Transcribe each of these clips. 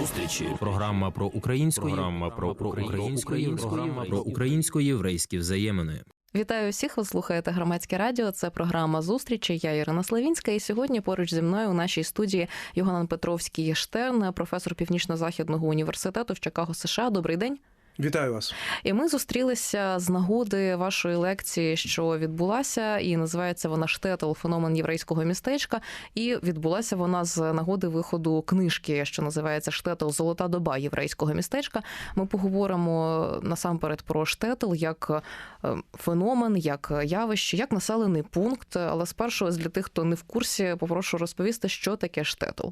Зустрічі. Програма про українську програма про, про українську програма про українсько-єврейські взаємини. Вітаю всіх. Ви слухаєте громадське радіо. Це програма зустрічі. Я Ірина Славінська. І сьогодні поруч зі мною у нашій студії Йоганан Петровський Штерн, професор Північно-західного університету в Чикаго, США. Добрий день. Вітаю вас, і ми зустрілися з нагоди вашої лекції, що відбулася, і називається вона Штетл феномен єврейського містечка. І відбулася вона з нагоди виходу книжки, що називається Штетл Золота доба єврейського містечка. Ми поговоримо насамперед про штетл як е, феномен, як явище, як населений пункт. Але спершу для тих, хто не в курсі, попрошу розповісти, що таке штетл.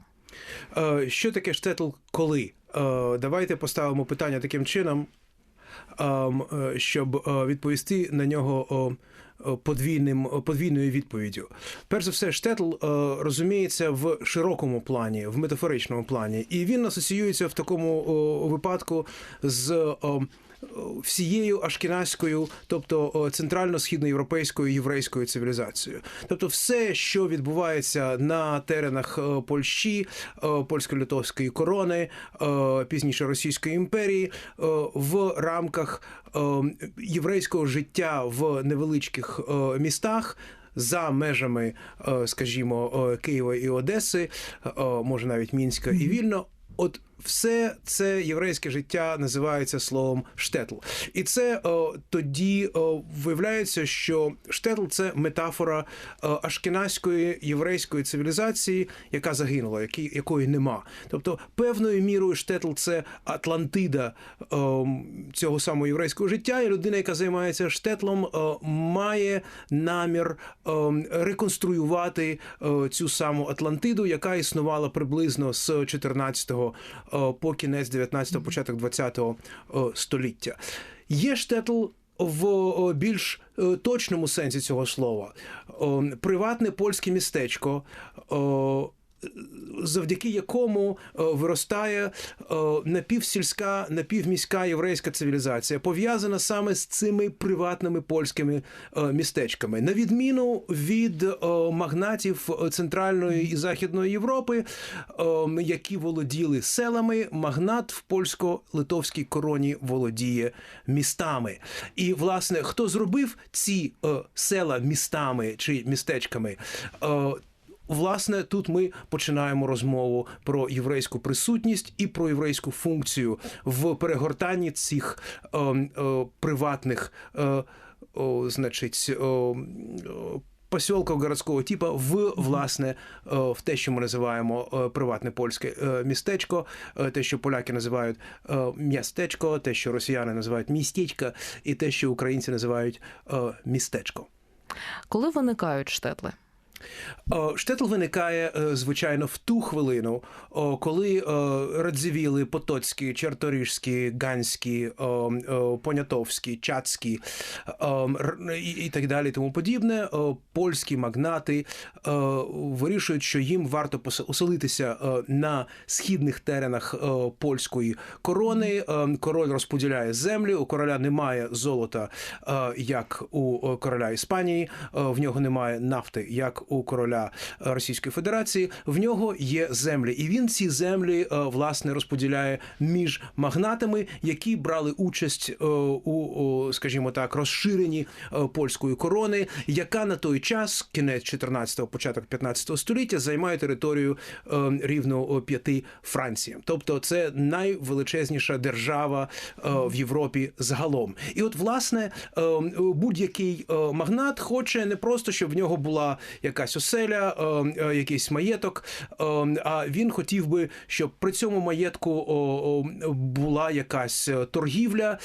Е, що таке штетл коли? Е, давайте поставимо питання таким чином, щоб відповісти на нього подвійним подвійною відповіддю. Перш за все, штетл розуміється в широкому плані, в метафоричному плані, і він асоціюється в такому випадку з всією ашкіназькою, тобто центрально-східноєвропейською єврейською цивілізацією. Тобто, все, що відбувається на теренах Польщі, польсько-литовської корони, пізніше Російської імперії, в рамках єврейського життя в невеличких містах. За межами, скажімо, Києва і Одеси, може навіть Мінська і Вільно, от все це єврейське життя називається словом штетл, і це о, тоді о, виявляється, що штетл це метафора о, ашкеназької єврейської цивілізації, яка загинула, які, якої нема. Тобто, певною мірою штетл це Атлантида цього самого єврейського життя, і людина, яка займається штетлом, має намір реконструювати цю саму Атлантиду, яка існувала приблизно з 14-го Е, по кінець 19-го, початок 20-го е, століття. Є штетл в е, більш точному сенсі цього слова. Приватне польське містечко завдяки якому е, виростає е, напівсільська, напівміська єврейська цивілізація, пов'язана саме з цими приватними польськими е, містечками, на відміну від магнатів Центральної і Західної Європи, які володіли селами, магнат в польсько-литовській короні володіє містами. І, власне, хто зробив ці села містами чи містечками? Власне, тут ми починаємо розмову про єврейську присутність і про єврейську функцію в перегортанні цих е, е, приватних, е, о, значить, о, Посілків городського типу в власне в те, що ми називаємо приватне польське містечко, те, що поляки називають містечко, те, що росіяни називають містечко, і те, що українці називають містечко. Коли виникають штетли? Штетл виникає, е, звичайно, в ту хвилину, коли Радзивіли, Потоцькі, Черторіжські, Ганські, Понятовські, Чацькі і так далі, тому подібне, польські магнати вирішують, що їм варто оселитися на східних теренах польської корони. Король розподіляє землі. У короля немає золота, як у короля Іспанії, в нього немає нафти, як у короля Російської Федерації, в нього є землі, і він ці землі е, власне розподіляє між магнатами, які брали участь е, у, скажімо так, розширенні польської корони, яка на той час, кінець 14-го, початок 15-го століття, займає територію рівно п'яти Франціям. Тобто, це найвеличезніша держава в Європі загалом. І от, власне, будь-який магнат хоче не просто, щоб в нього була якась оселя, е, е, якийсь маєток. Е, а він хотів би, щоб при цьому маєтку була якась торгівля,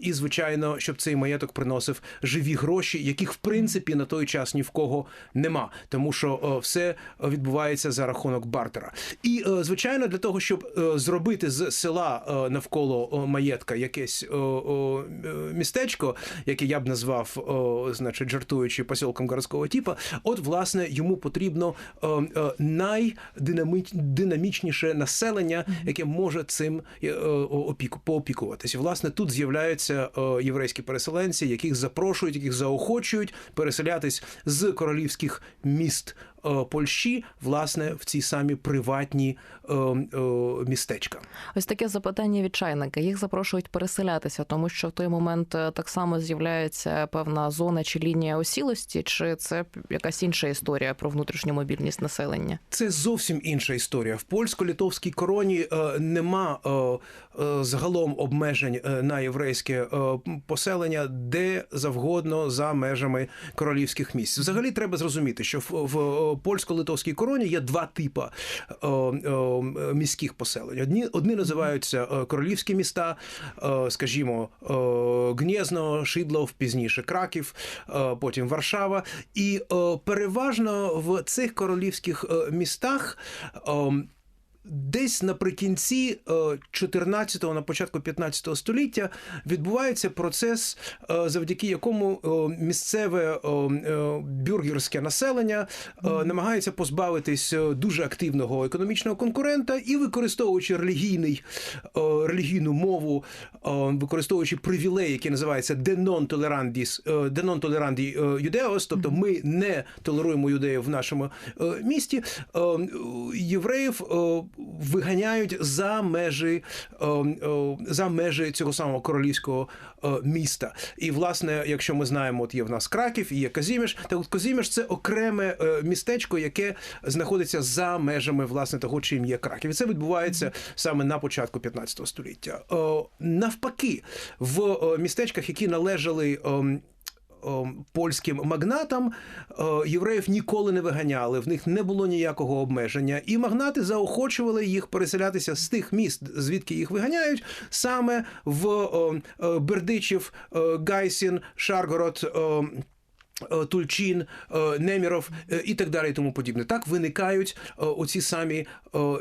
і, звичайно, щоб цей маєток приносив живі гроші, яких в принципі на той час ні в кого нема, тому що все відбувається за рахунок бартера. І звичайно, для того, щоб зробити з села навколо маєтка якесь містечко, яке я б назвав, значить, жартуючи посілком городського типу, от власне йому потрібно е, е, найдинамічніше населення, яке може цим е, опіку поопікуватися. Власне, тут з'являються єврейські переселенці, яких запрошують, яких заохочують переселятись з королівських міст Польщі, власне, в ці самі приватні е, е, містечка. Ось таке запитання від чайника. Їх запрошують переселятися, тому що в той момент е, так само з'являється певна зона чи лінія осілості, чи це якась інша історія про внутрішню мобільність населення? Це зовсім інша історія. В польсько-литовській короні е, нема е, е, загалом обмежень е, на єврейське е, поселення де завгодно за межами королівських місць. Взагалі треба зрозуміти, що в, е, польсько-литовській короні є два типи е, е, міських поселень. Одні одні називаються е, королівські міста, скажімо, Гнєзно, Шидлов, пізніше Краків, потім Варшава. І переважно в цих королівських містах. Е, Десь наприкінці 14-го, на початку 15-го століття відбувається процес, е, завдяки якому е, місцеве е, е, бюргерське населення е, намагається позбавитись е, дуже активного економічного конкурента і використовуючи релігійний е, релігійну мову, е, використовуючи привілей, який називається е, de tolerandi е, judeos, тобто ми не толеруємо юдеїв в нашому е, місті, е, євреїв е, виганяють за межі е, е, за межі цього самого королівського е, міста. І власне, якщо ми знаємо, от є в нас Краків і є Казіміш, так от Казіміш це окреме е, містечко, яке знаходиться за межами власне того, чим є Краків. І це відбувається саме на початку 15 століття. Навпаки, в містечках, які належали. Ем, Польським магнатам е, євреїв ніколи не виганяли, в них не було ніякого обмеження, і магнати заохочували їх переселятися з тих міст, звідки їх виганяють, саме в е, е, Бердичів, е, Гайсін, Шаргород. Е, Тульчин, е, Неміров е, і так далі, і тому подібне. Так виникають оці самі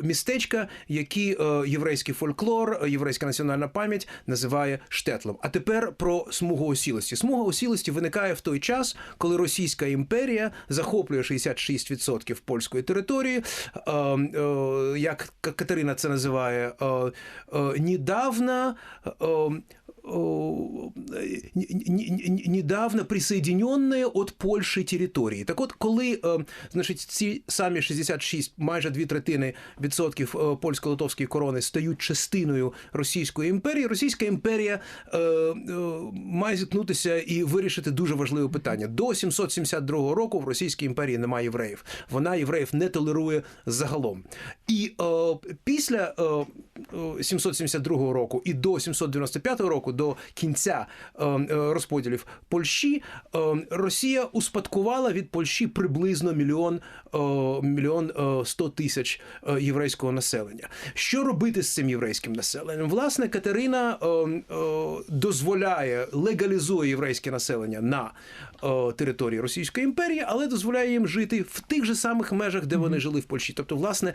містечка, які єврейський фольклор, єврейська національна пам'ять називає штетлом. А тепер про смугу осілості. Смуга осілості виникає в той час, коли Російська імперія захоплює 66% польської території. Як Катерина це називає, недавно. Недавно присоединенные от Польщі території. Так от, коли е, значить, ці самі 66, майже дві третини відсотків е, польсько-литовської корони стають частиною Російської імперії, Російська імперія е, е, має зіткнутися і вирішити дуже важливе питання. До 772 року в Російській імперії немає євреїв. Вона євреїв не толерує загалом. І після 772 року і до 795 року, до кінця е, е, розподілів Польщі, е, Росія успадкувала від Польщі приблизно мільйон мільйон сто тисяч єврейського населення. Що робити з цим єврейським населенням? Власне, Катерина дозволяє легалізує єврейське населення на території Російської імперії, але дозволяє їм жити в тих же самих межах, де вони жили в Польщі. Тобто, власне,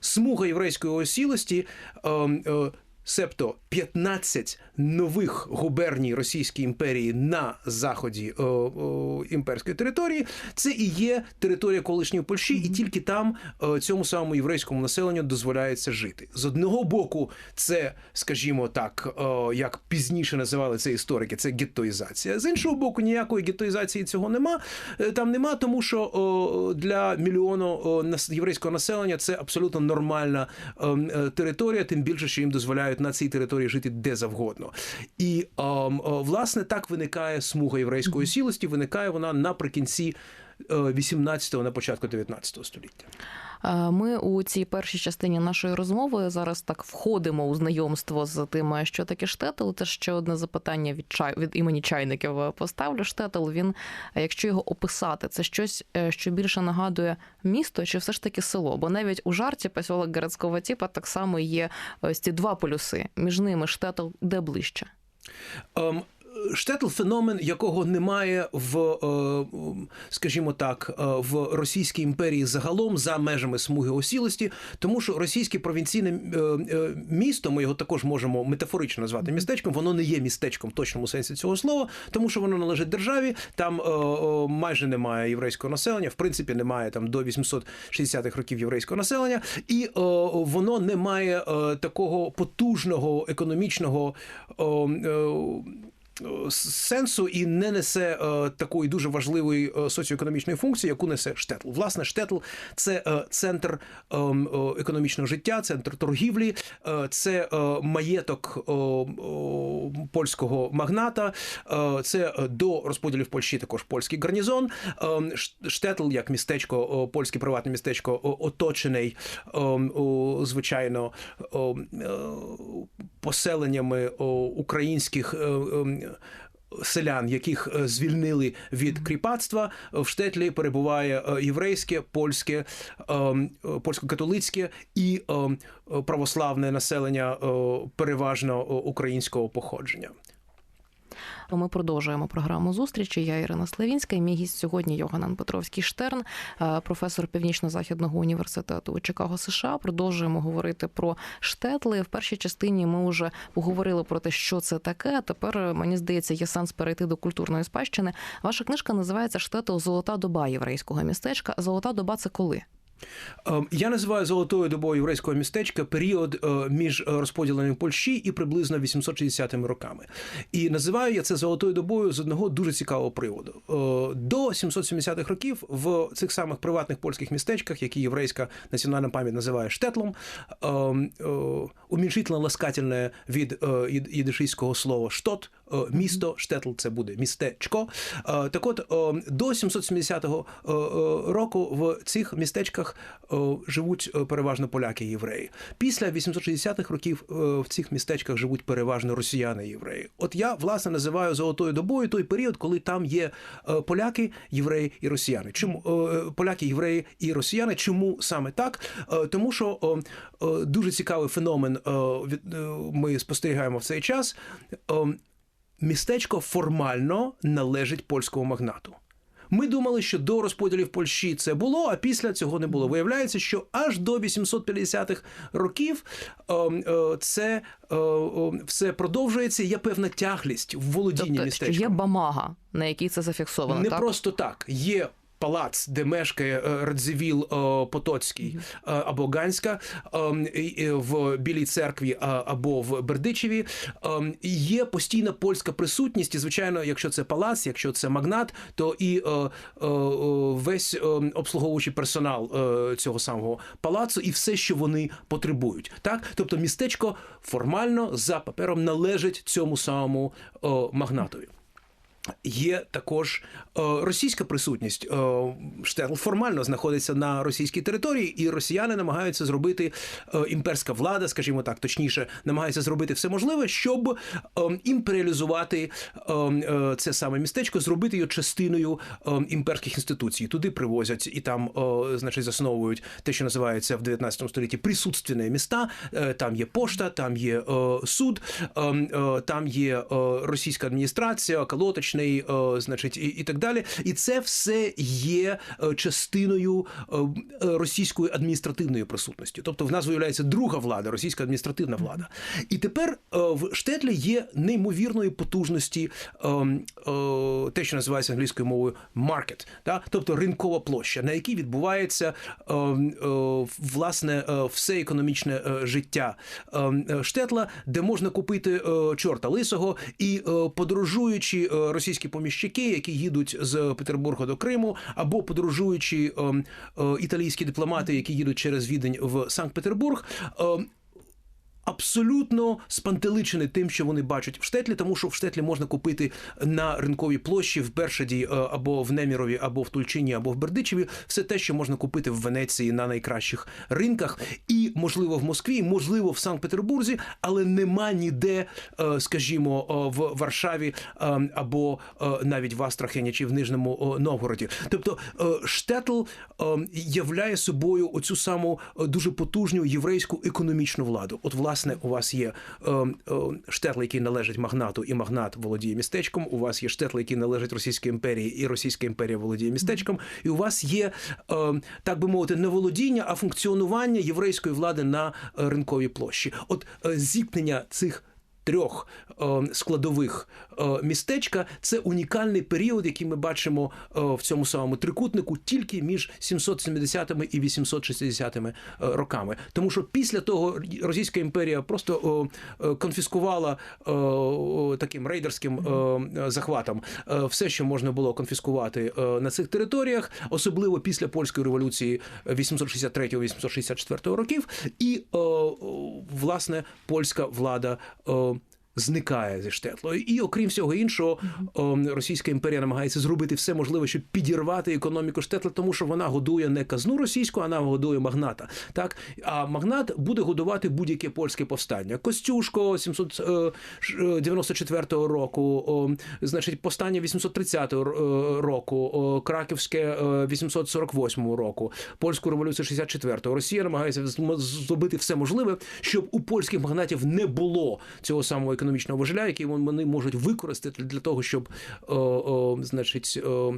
смуга єврейської осілості. е, е, Себто 15 нових губерній Російської імперії на заході о, о, імперської території, це і є територія колишньої Польщі, і тільки там о, цьому самому єврейському населенню дозволяється жити. З одного боку, це, скажімо так, о, як пізніше називали це історики, це геттоїзація. З іншого боку, ніякої геттоїзації цього нема. Е, Там нема, тому що о, для мільйону о, єврейського населення це абсолютно нормальна ем, е, територія, тим більше, що їм дозволяють на цій території жити де завгодно. І ем, о, власне так виникає смуга єврейської сілості. Виникає вона наприкінці 18-го, на початку 19 століття. Е, Ми у цій першій частині нашої розмови зараз так входимо у знайомство з тим, що таке штетл. Це ще одне запитання від чай від імені чайників поставлю. Штетл він, е, якщо його описати, це щось, е, що більше нагадує місто, чи все ж таки село? Бо навіть у жарті посілок городського типа так само є ось ці два полюси. Між ними штетл де ближче. Ем, Штетл феномен, якого немає в, е, скажімо так, е, в Російській імперії загалом за межами смуги осілості, тому що російське провінційне е, місто, ми його також можемо метафорично назвати містечком, воно не є містечком в точному сенсі цього слова, тому що воно належить державі. Там майже немає єврейського населення, в принципі, немає там до 860-х років єврейського населення, і воно не має такого потужного економічного. Е, сенсу і не несе е, такої дуже важливої е, соціоекономічної функції, яку несе штетл. Власне, штетл це центр е, е, економічного життя, центр торгівлі, це маєток е, е, польського магната, е, це до розподілів Польщі також польський гарнізон. Е, Штетл як містечко, е, польське приватне містечко, оточений, звичайно, поселеннями українських. Селян, яких е, звільнили від кріпацтва, в штетлі перебуває е, єврейське, польське, ем, е, польсько-католицьке і ем, православне населення переважно українського походження. Ми продовжуємо програму зустрічі. Я Ірина Славінська. і Мій гість сьогодні Йоганан Петровський Штерн, е, професор Північно-західного університету Чикаго, США. Продовжуємо говорити про штетли. В першій частині ми вже поговорили про те, що це таке. Тепер е, мені здається, є сенс перейти до культурної спадщини. Ваша книжка називається Штетл Золота доба єврейського містечка. Золота доба це коли? Ем, Я називаю золотою добою єврейського містечка період е, між е, розподіленням Польщі і приблизно 860-ми роками. І називаю я це золотою добою з одного дуже цікавого приводу. Е, До 770-х років в цих самих приватних польських містечках, які єврейська національна пам'ять називає штетлом, ем, уміншительно ласкательне від єд- слова штот, місто, штетл це буде містечко. Е, Так от е, до 770 е, е, року в цих містечках е, живуть е, переважно поляки і євреї. Після 860-х років е, в цих містечках живуть переважно росіяни і євреї. От я власне називаю золотою добою той період, коли там є е, поляки, євреї і росіяни. Чому е, поляки, євреї і росіяни? Чому саме так? Е, Тому що е, е, дуже цікавий феномен е, е, ми спостерігаємо в цей час. Містечко формально належить польському магнату. Ми думали, що до розподілів Польщі це було, а після цього не було. Виявляється, що аж до 850-х років е, е, це е, все продовжується. Є певна тяглість в володінні Тобто, що містечком. є бамага, на якій це зафіксовано. Не так? просто так. Є палац, де мешкає е, Радзивіл е, Потоцький е, або Ганська е, і в Білій церкві або в Бердичеві. Е, і Є постійна польська присутність, і звичайно, якщо це палац, якщо це магнат, то і весь обслуговуючий персонал цього самого палацу і все, що вони потребують. Так, тобто містечко формально за папером належить цьому самому магнатові. Є також е, російська присутність. Е, Штетл формально знаходиться на російській території, і росіяни намагаються зробити е, імперська влада, скажімо так, точніше, намагається зробити все можливе, щоб імперіалізувати це саме містечко, зробити його частиною імперських інституцій. Туди привозять і там, значить, засновують те, що називається в 19 столітті присутственні міста. Там є пошта, там є суд, там є російська адміністрація, колоточний, е, значить, і, і так далі. І це все є е, частиною е, російської адміністративної присутності. Тобто в нас виявляється друга влада, російська адміністративна влада. І тепер в Штетлі є неймовірної потужності те, що називається англійською мовою market, да? тобто ринкова площа, на якій відбувається власне все економічне життя Штетла, де можна купити чорта лисого і подорожуючи е, російські поміщики, які їдуть з Петербурга до Криму, або подорожуючи е, е, італійські дипломати, які їдуть через Відень в Санкт-Петербург. Абсолютно спантеличені тим, що вони бачать в штетлі, тому що в штетлі можна купити на ринковій площі в Бершаді е, або в Немірові, або в Тульчині, або в Бердичеві все те, що можна купити в Венеції на найкращих ринках, і можливо в Москві, можливо в Санкт-Петербурзі, але нема ніде, е, скажімо, е, в Варшаві або навіть в Астрахені чи в Нижньому Новгороді. Тобто штетл являє собою оцю саму дуже потужну єврейську економічну владу. От, власне, у вас є е, е, штетли, які належать магнату, і магнат володіє містечком. У вас є штетли, які належать Російській імперії, і Російська імперія володіє містечком. І у вас є, е, так би мовити, не володіння, а функціонування єврейської влади на е, ринковій площі. От е, зіткнення цих трьох е, складових е, містечка це унікальний період, який ми бачимо е, в цьому самому трикутнику тільки між 770 і 860 роками. Тому що після того Російська імперія просто конфіскувала таким рейдерським захватом все, що можна було конфіскувати на цих територіях, особливо після польської революції 863-864 років, і власне польська влада. Е, Зникає зі штетлою, і окрім всього іншого, Російська імперія намагається зробити все можливе, щоб підірвати економіку штетла, тому що вона годує не казну російську, а вона годує магната. Так а магнат буде годувати будь-яке польське повстання. Костюшко 794 року, значить, повстання 830 року, Краківське е, 848 року, польську революцію 64-го. Росія намагається зробити все можливе, щоб у польських магнатів не було цього самого економічного важеля, який вони можуть використати для того, щоб о, о, значить, о,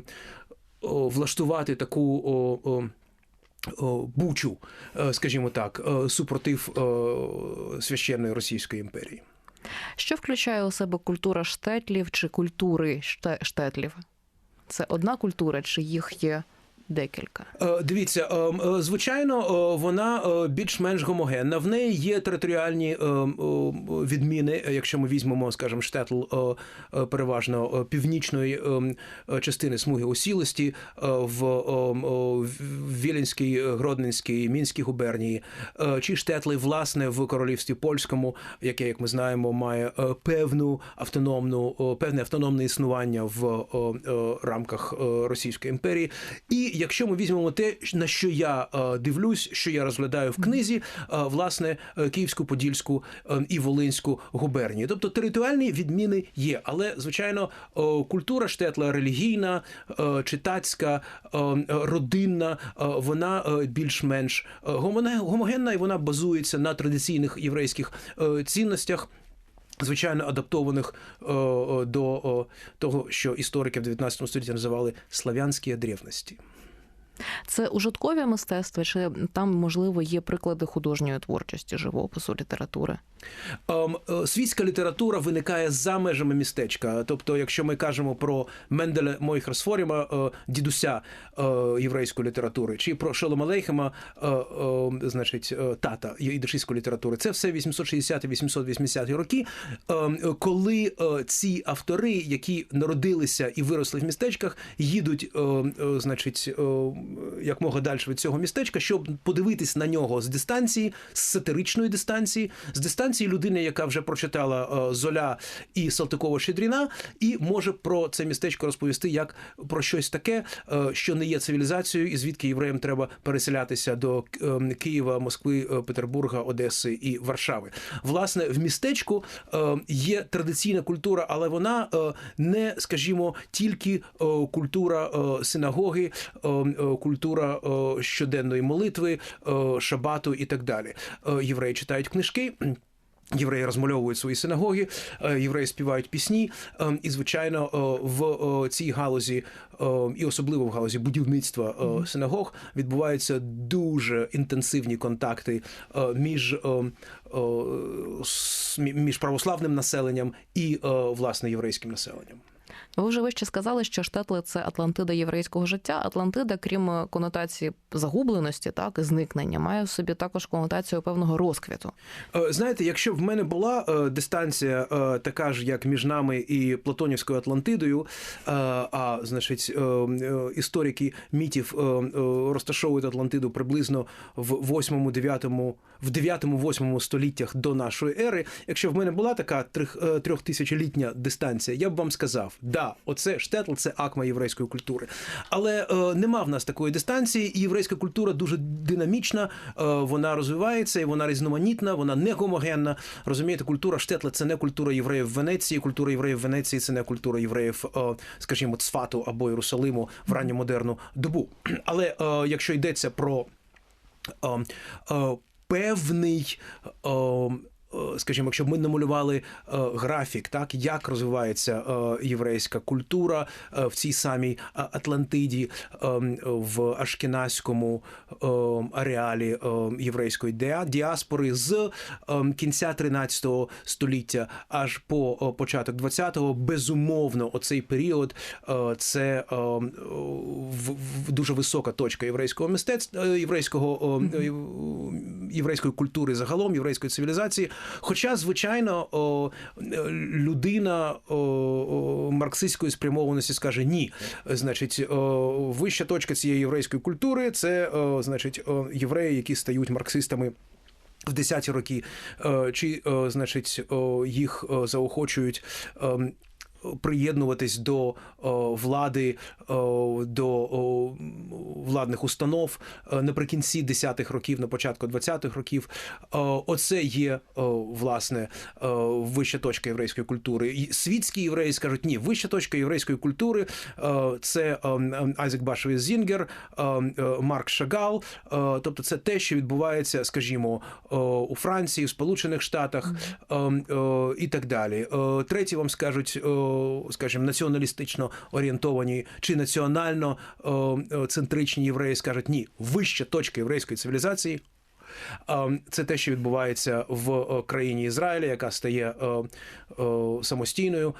о, влаштувати таку. О, о, Бучу, е, скажімо так, е, супротив священної Російської імперії. Що включає у себе культура штетлів чи культури штетлів? Це одна культура, чи їх є декілька? Е, Дивіться, е, е, звичайно, е, вона більш-менш гомогенна. В неї є територіальні е, е, відміни. Якщо ми візьмемо, скажімо, штетл переважно північної е, е, частини смуги осілості в Віленській, Гродненській, Мінській губернії, чи штетли, власне, в королівстві польському, яке, як ми знаємо, має певну автономну, певне автономне існування в рамках Російської імперії. І якщо ми візьмемо те, на що я е, дивлюсь, що я розглядаю в книзі, е, власне, е, Київську, Подільську і Волинську губернії. Тобто територіальні відміни є, але звичайно культура штетла релігійна, читацька, родинна, вона більш-менш гомогенна і вона базується на традиційних єврейських цінностях. Звичайно, адаптованих е, до е, того, що історики в 19 столітті називали славянські древності. Це ужиткове мистецтво, чи там, можливо, є приклади художньої творчості, живопису, літератури? Ем, е, Світська література виникає за межами містечка. Тобто, якщо ми кажемо про Менделя Мойхерсфоріма, е, дідуся е, єврейської літератури, чи про Шолома Лейхема, значить, тата ідишистської літератури, це все 860-880 роки, ем, коли ці автори, які народилися і виросли в містечках, їдуть, е, е, значить, е, як мога далі від цього містечка, щоб подивитись на нього з дистанції, з сатиричної дистанції, з дистанції людини, яка вже прочитала е, Золя і Салтикова Щедріна, і може про це містечко розповісти як про щось таке, е, що не є цивілізацією, і звідки євреям треба переселятися до е, Києва, Москви, е, Петербурга, Одеси і Варшави. Власне, в містечку є традиційна культура, але вона не, скажімо, тільки культура синагоги, е, е, культура е, щоденної молитви, е, шабату і так далі. Е, Євреї читають книжки. Євреї розмальовують свої синагоги, е, євреї співають пісні, е, і звичайно, е, в е, цій галузі, е, і особливо в галузі будівництва е, синагог, відбуваються дуже інтенсивні контакти е, між, е, е, між православним населенням і е, власне єврейським населенням. Ви вже вище сказали, що штетли це Атлантида єврейського життя. Атлантида, крім конотації загубленості, так і зникнення, має в собі також конотацію певного розквіту. Е, Знаєте, якщо в мене була е, дистанція е, така ж, як між нами і Платонівською Атлантидою, е, а значить, е, е, історики мітів е, е, розташовують Атлантиду приблизно в 8-9, в 9-8 століттях до нашої ери. Якщо в мене була така трьох- е, трьохтисячолітня дистанція, я б вам сказав, да, оце штетл, це акма єврейської культури. Але е, нема в нас такої дистанції, і єврейська культура дуже динамічна, е, вона розвивається і вона різноманітна, вона не гомогенна. Розумієте, культура штетла це не культура євреїв в Венеції. Культура євреїв в Венеції це не культура євреїв, е, скажімо, Цфату або Єрусалиму в ранньомодерну добу. Але е, якщо йдеться про е, е, певний. е, скажімо, якщо б ми намалювали е, графік, так як розвивається е, єврейська культура е, в цій самій Атлантиді, е, в ашкеназькому е, ареалі е, єврейської діа- діаспори з е, кінця 13 століття аж по е, початок 20-го, безумовно, оцей період е, це е, дуже висока точка єврейського мистецтва, е, єврейського е, е, єврейської культури загалом, єврейської цивілізації. Хоча, звичайно, о, людина о, о, марксистської спрямованості скаже ні. Значить, о, вища точка цієї єврейської культури це о, значить о, євреї, які стають марксистами. В 10-ті роки, Е, чи, значить, їх заохочують ем, приєднуватись до влади, до владних установ е, наприкінці 10-х років, на початку 20-х років. Оце є власне вища точка єврейської культури. Світські євреї скажуть, ні, вища точка єврейської культури е, це Айзек Башові Зінгер, е, Марк Шагал. Е, Тобто, це те, що відбувається, скажімо, е, у Франції, в Сполучених Штатах ем, е, і так далі. Е, Треті вам скажуть, е, скажімо, націоналістично орієнтовані чи національно центричні євреї скажуть ні, вища точка єврейської цивілізації. Це те, що відбувається в країні Ізраїля, яка стає самостійною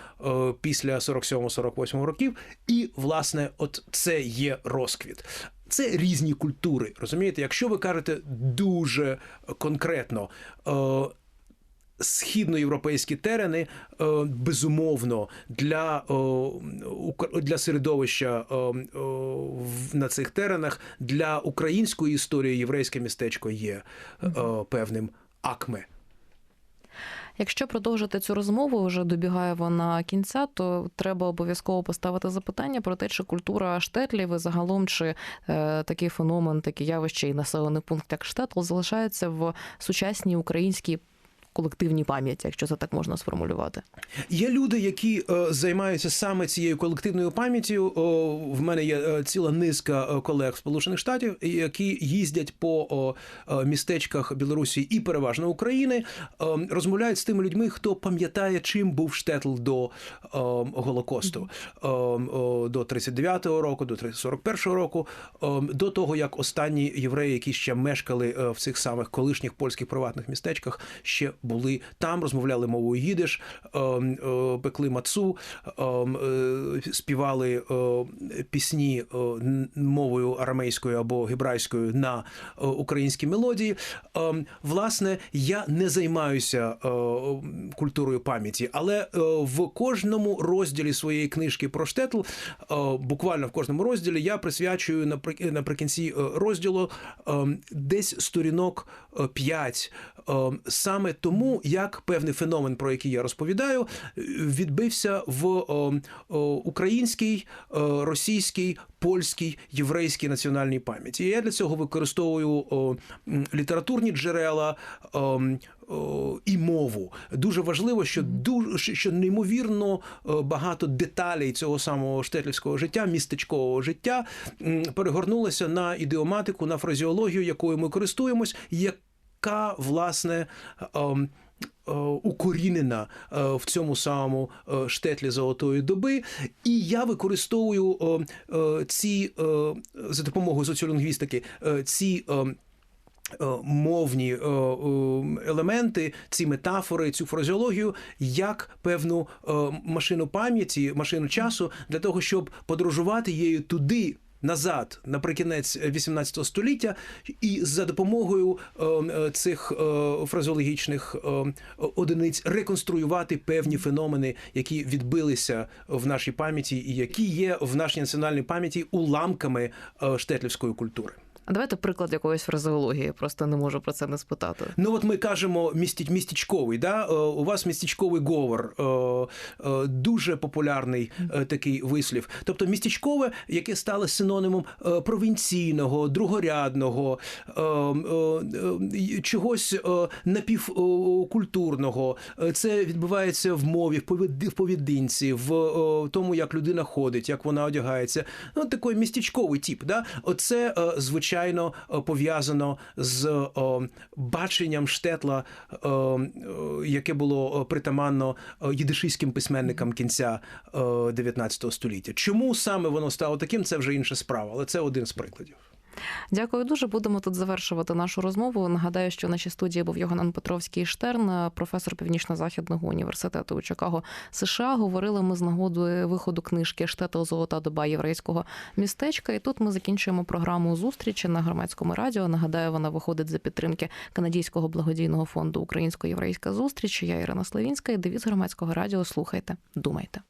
після 47-48 років. І, власне, от це є розквіт. Це різні культури. Розумієте, якщо ви кажете дуже конкретно. Східноєвропейські терени е, безумовно для, е, для середовища е, на цих теренах для української історії єврейське містечко є певним акме. Якщо продовжити цю розмову, вже добігає вона кінця, то треба обов'язково поставити запитання про те, чи культура штетлів і загалом чи е, такий феномен, таке явище і населений пункт, як штетл, залишається в сучасній українській колективній пам'яті, якщо це так можна сформулювати. Є люди, які е, займаються саме цією колективною пам'яттю. В мене є е, ціла низка е, колег Сполучених Штатів, які їздять по о, містечках Білорусі і переважно України, розмовляють з тими людьми, хто пам'ятає, чим був штетл до Голокосту, до 39-го року, до 41-го року, до того як останні євреї, які ще мешкали в цих самих колишніх польських приватних містечках, ще були там, розмовляли мовою їдиш, е, е, пекли мацу, е, е, співали е, пісні мовою арамейською або гебрайською на українські мелодії. Е, Власне, я не займаюся культурою пам'яті, але в кожному розділі своєї книжки про штетл, буквально в кожному розділі, я присвячую напри- наприкінці розділу десь сторінок 5 саме тому, як певний феномен, про який я розповідаю, відбився в о, о, українській, е, російській, польській, єврейській національній пам'яті. Я для цього використовую о, літературні джерела. о, І мову дуже важливо, що дуже що неймовірно е, багато деталей цього самого штетлівського життя, містечкового життя перегорнулося на ідеоматику, на фразеологію, якою ми користуємось, яка власне. ем, е, Укорінена е, в цьому самому е, штетлі золотої доби, і я використовую ці за допомогою соціолінгвістики ці. Мовні елементи, ці метафори, цю фразеологію як певну машину пам'яті, машину часу для того, щоб подорожувати її туди. Назад наприкінець 18 століття, і за допомогою е, е, цих е, фразеологічних е, одиниць реконструювати певні феномени, які відбилися в нашій пам'яті, і які є в нашій національній пам'яті уламками е, штетлівської культури. А давайте приклад якоїсь фразеології, просто не можу про це не спитати. Ну от ми кажемо місті, містечковий. Да? Е, У вас містечковий говор, е, е, дуже популярний такий вислів. Тобто містечкове, яке стало синонімом е, провінційного, другорядного, чогось напівкультурного. Це відбувається в мові, в повід- в тому, як людина ходить, як вона одягається. Ну, такий містечковий тип. Да? Оце, звичайно, звичайно е, пов'язано з баченням штетла, о, яке було е, притаманно єдишиським письменникам кінця е, 19 століття. Чому саме воно стало таким? Це вже інша справа, але це один з прикладів. Дякую дуже. Будемо тут завершувати нашу розмову. Нагадаю, що в нашій студії був Йоганан Петровський Штерн, професор Північно-Західного університету у Чикаго, США. Говорили ми з нагоди виходу книжки Штетл Золота доба єврейського містечка. І тут ми закінчуємо програму зустрічі на громадському радіо. Нагадаю, вона виходить за підтримки канадійського благодійного фонду Українсько-єврейська зустріч. Я Ірина Славінська і девіз громадського радіо. Слухайте, думайте.